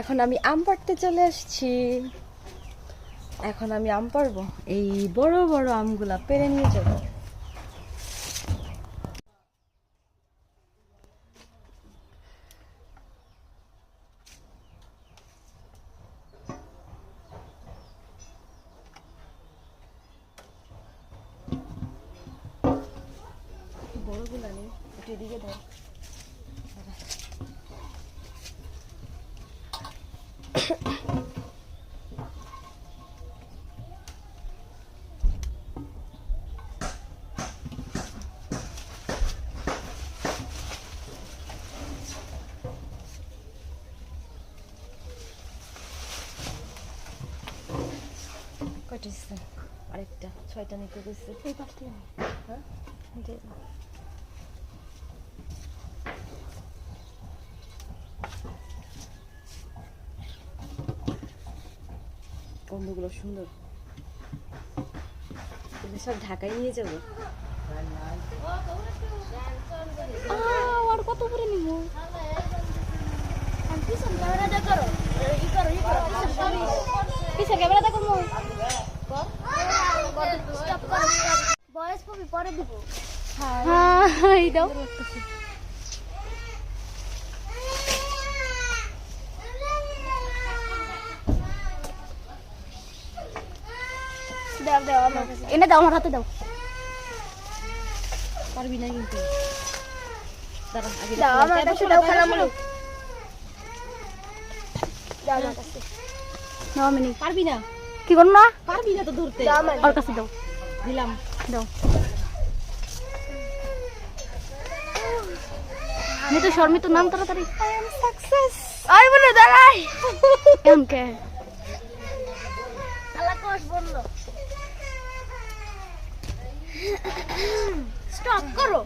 এখন আমি আম পাড়তে চলে আসছি। এখন আমি আম পারব এই বড় বড় আমগুলা পেরে নিয়ে যাব। নেই কয়টা আরেকটা ছয়টা নিতে এই পাশ থেকে হ্যাঁ? গন্ধগুলো সুন্দর। সব ঢাকায় নিয়ে যাব? আর কত করে নিব? পিছে ক্যামেরা দেখো মো। বয়স কবি পরে দিব। হ্যাঁ এই দাও। দাও দাও আমার কাছে। এনে দাও আমার হাতে দাও। পারবি না কিন্তু। দাঁড়া আগে দাও আমার কাছে দাও দেখো, খালামুনি দাও আমার কাছে। নাও আমি নেই পারবি না? কি করো না? পারবি না তো ধরতে? ওর কাছে দাও। দিলাম। দাও। আমি তো শর্মিত নাম তাড়াতাড়ি। আই এম সাকসেস আই বলে দাঁড়াই। M K? আলা কোষ বলল স্টপ করো।